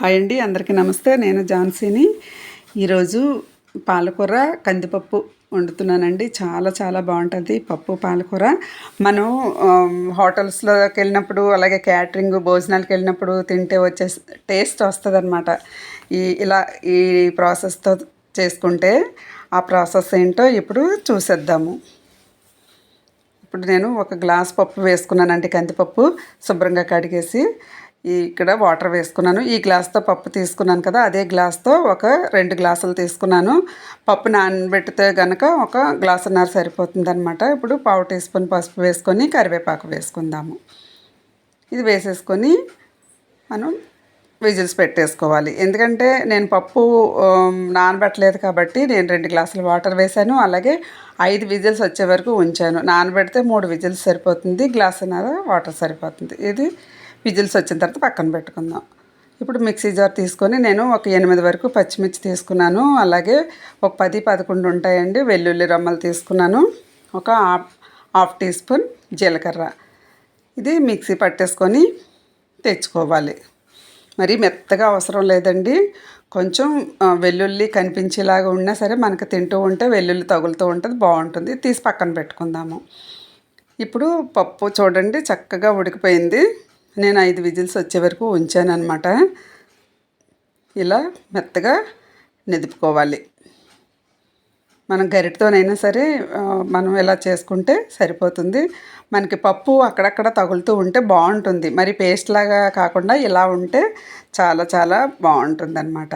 Hi అండి అందరికీ నమస్తే. నేను ఝాన్సీని. ఈరోజు పాలకూర కందిపప్పు వండుతున్నానండి. చాలా చాలా బాగుంటుంది పప్పు పాలకూర. మనం హోటల్స్లోకి వెళ్ళినప్పుడు అలాగే క్యాటరింగ్ భోజనాలకు వెళ్ళినప్పుడు తింటే వచ్చే టేస్ట్ వస్తుంది అనమాట ఈ ఇలా ఈ ప్రాసెస్తో చేసుకుంటే ఆ ప్రాసెస్ ఏంటో ఇప్పుడు చూసేద్దాము. ఇప్పుడు నేను ఒక గ్లాస్ పప్పు వేసుకున్నానండి కందిపప్పు. శుభ్రంగా కడిగేసి ఇక్కడ వాటర్ వేసుకున్నాను. ఈ గ్లాస్తో పప్పు తీసుకున్నాను కదా అదే గ్లాస్తో ఒక రెండు గ్లాసులు తీసుకున్నాను. పప్పు నానబెడితే కనుక ఒక గ్లాసున్నర సరిపోతుంది అనమాట ఇప్పుడు పావు టీ స్పూన్ పసుపు వేసుకొని కరివేపాకు వేసుకుందాము. ఇది వేసేసుకొని మనం విజిల్స్ పెట్టేసుకోవాలి. ఎందుకంటే నేను పప్పు నానబెట్టలేదు కాబట్టి నేను రెండు గ్లాసులు వాటర్ వేసాను అలాగే ఐదు విజిల్స్ వచ్చే వరకు ఉంచాను. నానబెడితే మూడు విజిల్స్ సరిపోతుంది గ్లాసున్నర వాటర్ సరిపోతుంది. ఇది విజిల్స్ వచ్చిన తర్వాత పక్కన పెట్టుకుందాం. ఇప్పుడు మిక్సీ జార్ తీసుకొని నేను ఒక ఎనిమిది వరకు పచ్చిమిర్చి తీసుకున్నాను. అలాగే ఒక పది పదకొండు ఉంటాయండి. వెల్లుల్లి రమ్మలు తీసుకున్నాను. ఒక హాఫ్ హాఫ్ టీ స్పూన్ జీలకర్ర. ఇది మిక్సీ పట్టేసుకొని తెచ్చుకోవాలి. మరి మెత్తగా అవసరం లేదండి. కొంచెం వెల్లుల్లి కనిపించేలాగా ఉన్నా సరే మనకు తింటూ ఉంటే వెల్లుల్లి తగులుతూ ఉంటుంది బాగుంటుంది. తీసి పక్కన పెట్టుకుందాము. ఇప్పుడు పప్పు చూడండి చక్కగా ఉడికిపోయింది. నేను ఐదు విజిల్స్ వచ్చే వరకు ఉంచాను అనమాట ఇలా మెత్తగా నిదుపుకోవాలి. మనం గరిటతోనైనా సరే మనం ఇలా చేసుకుంటే సరిపోతుంది. మనకి పప్పు అక్కడక్కడ తగులుతూ ఉంటే బాగుంటుంది. మరి పేస్ట్ లాగా కాకుండా ఇలా ఉంటే చాలా చాలా బాగుంటుంది అనమాట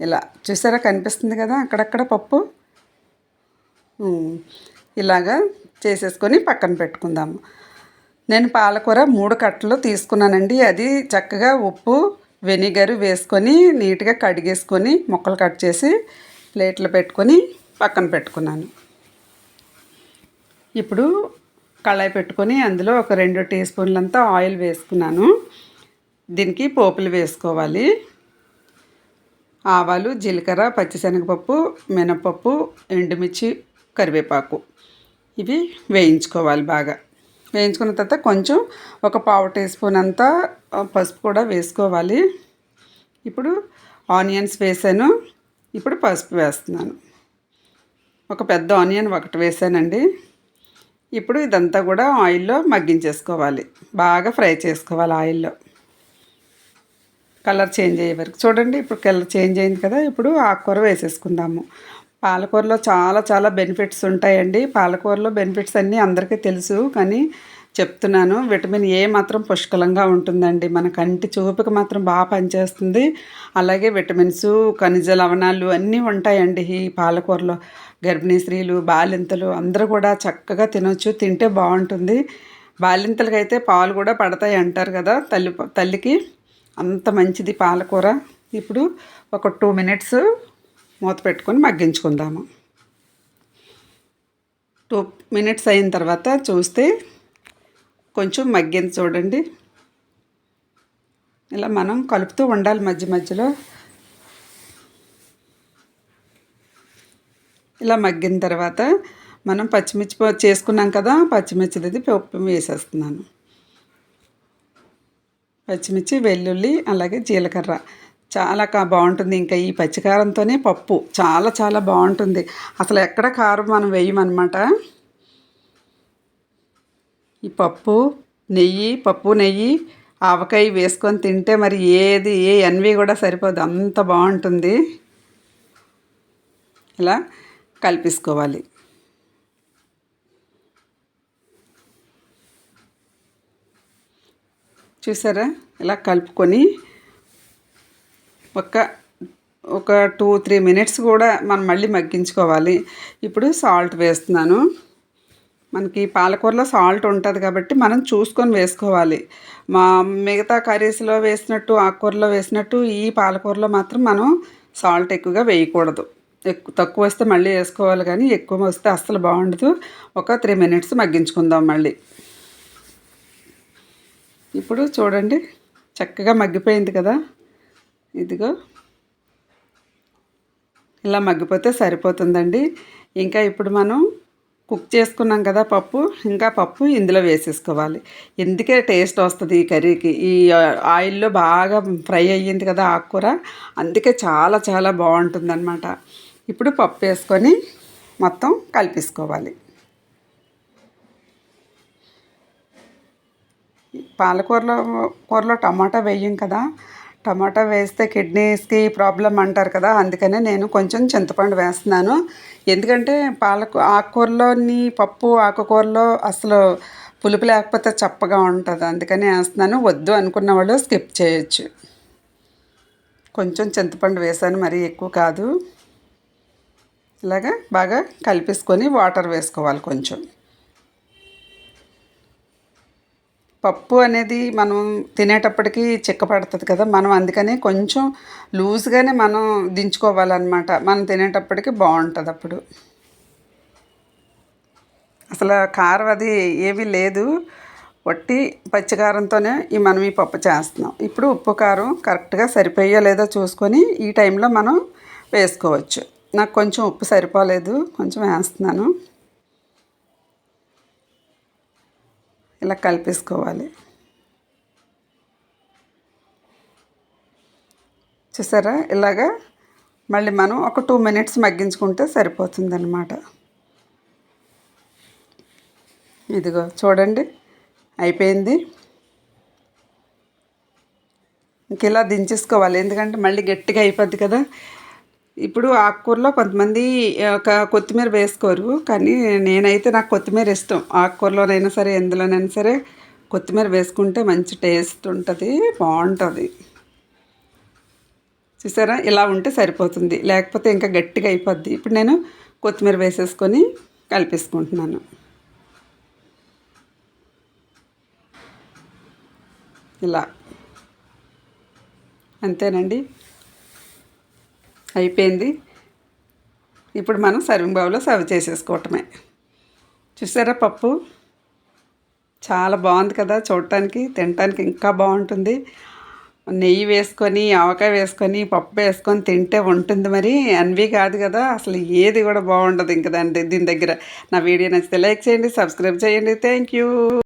ఇలా చూసారా? కనిపిస్తుంది కదా అక్కడక్కడ పప్పు? ఇలాగా చేసేసుకొని పక్కన పెట్టుకుందాము. నేను పాలకూర మూడు కట్టలు తీసుకున్నానండి. అది చక్కగా ఉప్పు వెనిగర్ వేసుకొని నీట్గా కడిగేసుకొని ముక్కలు కట్ చేసి ప్లేట్లో పెట్టుకొని పక్కన పెట్టుకున్నాను. ఇప్పుడు కళాయి పెట్టుకొని అందులో ఒక రెండు టీ స్పూన్లంతా ఆయిల్ వేసుకున్నాను. దీనికి పోపులు వేసుకోవాలి. ఆవాలు జీలకర్ర పచ్చిశనగపప్పు మినపప్పు ఎండుమిర్చి కరివేపాకు. ఇవి వేయించుకోవాలి బాగా. వేయించుకున్న తర్వాత కొంచెం ఒక పావు టీ స్పూన్ అంతా పసుపు కూడా వేసుకోవాలి. ఇప్పుడు ఆనియన్స్ వేసాను. ఇప్పుడు పసుపు వేస్తున్నాను. ఒక పెద్ద ఆనియన్ ఒకటి వేసానండి. ఇప్పుడు ఇదంతా కూడా ఆయిల్లో మగ్గించేసుకోవాలి. బాగా ఫ్రై చేసుకోవాలి ఆయిల్లో. కలర్ చేంజ్ అయ్యే వరకు. చూడండి ఇప్పుడు కలర్ చేంజ్ అయింది కదా. ఇప్పుడు ఆకుకూర వేసేసుకుందాము. పాలకూరలో చాలా చాలా బెనిఫిట్స్ ఉంటాయండి. పాలకూరలో బెనిఫిట్స్ అన్నీ అందరికీ తెలుసు. కానీ చెప్తున్నాను విటమిన్ ఏ మాత్రం పుష్కలంగా ఉంటుందండి. మన కంటి చూపుకి మాత్రం బాగా పనిచేస్తుంది. అలాగే విటమిన్స్ ఖనిజ లవణాలు అన్నీ ఉంటాయండి ఈ పాలకూరలో. గర్భిణీ స్త్రీలు బాలింతలు అందరూ కూడా చక్కగా తినొచ్చు తింటే బాగుంటుంది. బాలింతలకైతే పాలు కూడా పడతాయి అంటారు కదా తల్లి తల్లికి. అంత మంచిది పాలకూర. ఇప్పుడు ఒక టూ మినిట్స్ మూత పెట్టుకొని మగ్గించుకుందాము. టూ మినిట్స్ అయిన తర్వాత చూస్తే కొంచెం మగ్గింది చూడండి. ఇలా మనం కలుపుతూ ఉండాలి మధ్య మధ్యలో. ఇలా మగ్గిన తర్వాత మనం పచ్చిమిర్చి చేసుకున్నాం కదా పచ్చిమిర్చిది పప్పు వేసేస్తున్నాను. పచ్చిమిర్చి వెల్లుల్లి అలాగే జీలకర్ర. చాలా కా బాగుంటుంది. ఇంకా ఈ పచ్చికారంతోనే పప్పు. చాలా చాలా బాగుంటుంది. అసలు ఎక్కడ కారం మనం వేయమన్నమాట? ఈ పప్పు నెయ్యి పప్పు నెయ్యి ఆవకాయ వేసుకొని తింటే మరి ఏది ఏ ఎన్వి కూడా సరిపోదు. అంత బాగుంటుంది. ఇలా కలిపేసుకోవాలి. చూసారా? ఇలా కలుపుకొని ఒక ఒక టూ త్రీ మినిట్స్ కూడా మనం మళ్ళీ మగ్గించుకోవాలి. ఇప్పుడు సాల్ట్ వేస్తున్నాను. మనకి పాలకూరలో సాల్ట్ ఉంటుంది కాబట్టి మనం చూసుకొని వేసుకోవాలి. మా మిగతా కర్రీస్లో వేసినట్టు ఆకుకూరలో వేసినట్టు ఈ పాలకూరలో మాత్రం మనం సాల్ట్ ఎక్కువగా వేయకూడదు. ఎక్కువ తక్కువ వస్తే మళ్ళీ వేసుకోవాలి కానీ ఎక్కువ వస్తే అస్సలు బాగుండదు. ఒక త్రీ మినిట్స్ మగ్గించుకుందాం మళ్ళీ. ఇప్పుడు చూడండి చక్కగా మగ్గిపోయింది కదా. ఇదిగో. ఇలా మగ్గిపోతే సరిపోతుందండి. ఇంకా ఇప్పుడు మనం కుక్ చేసుకున్నాం కదా పప్పు ఇంకా పప్పు ఇందులో వేసేసుకోవాలి. ఎందుకే టేస్ట్ వస్తుంది ఈ కర్రీకి? ఈ ఆయిల్లో బాగా ఫ్రై అయ్యింది కదా ఆకుకూర అందుకే చాలా చాలా బాగుంటుందన్నమాట. ఇప్పుడు పప్పు వేసుకొని మొత్తం కలిపేసుకోవాలి. పాలకూరలో కూరలో టమాటా వేయం కదా టమాటా వేస్తే కిడ్నీస్కి ప్రాబ్లం అంటారు కదా అందుకనే నేను కొంచెం చింతపండు వేస్తున్నాను. ఎందుకంటే పాలకు ఆకుకూరలోని పప్పు ఆకుకూరలో అసలు పులుపు లేకపోతే చప్పగా ఉంటుంది అందుకనే వేస్తున్నాను. వద్దు అనుకున్న వాళ్ళు స్కిప్ చేయొచ్చు. కొంచెం చింతపండు వేసాను మరీ ఎక్కువ కాదు. ఇలాగా బాగా కలిపేసుకొని వాటర్ వేసుకోవాలి కొంచెం. పప్పు అనేది మనం తినేటప్పటికి చిక్కపడుతుంది కదా మనం అందుకని కొంచెం లూజ్గానే మనం దించుకోవాలన్నమాట. మనం తినేటప్పటికి బాగుంటుంది అప్పుడు. అసలు కారం అది ఏమీ లేదు. వట్టి పచ్చికారంతోనే ఈ మనం ఈ పప్పు చేస్తున్నాం. ఇప్పుడు ఉప్పు కారం కరెక్ట్గా సరిపోయో లేదో చూసుకొని ఈ టైంలో మనం వేసుకోవచ్చు. నాకు కొంచెం ఉప్పు సరిపోలేదు కొంచెం వేస్తున్నాను. ఇలా కలిపేసుకోవాలి. చూసారా? ఇలాగా మళ్ళీ మనం ఒక టూ మినిట్స్ మగ్గించుకుంటే సరిపోతుందన్నమాట. ఇదిగో చూడండి అయిపోయింది. ఇంక ఇలా దించేసుకోవాలి. ఎందుకంటే మళ్ళీ గట్టిగా అయిపోద్ది కదా. ఇప్పుడు ఆకుకూరలో కొంతమంది ఒక కొత్తిమీర వేసుకోరు. కానీ నేనైతే నాకు కొత్తిమీర ఇష్టం. ఆకుకూరలోనైనా సరే ఎందులోనైనా సరే కొత్తిమీర వేసుకుంటే మంచి టేస్ట్ ఉంటుంది బాగుంటుంది. చూసారా? ఇలా ఉంటే సరిపోతుంది. లేకపోతే ఇంకా గట్టిగా అయిపోద్ది. ఇప్పుడు నేను కొత్తిమీర వేసేసుకొని కలిపేసుకుంటున్నాను. ఇలా. అంతేనండి. ఇప్పుడు మనం సర్వింగ్ బౌల్లో సర్వ్ చేసేసుకోవటమే. చూసారా పప్పు? చాలా బాగుంది కదా చూడటానికి తినటానికి ఇంకా బాగుంటుంది. నెయ్యి వేసుకొని ఆవకాయ వేసుకొని పప్పు వేసుకొని తింటే ఉంటుంది మరి. అన్వి కాదు కదా అసలు ఏది కూడా బాగుండదు ఇంకా దాని దీని దగ్గర. నా వీడియో నచ్చితే లైక్ చేయండి సబ్స్క్రైబ్ చేయండి. Thank you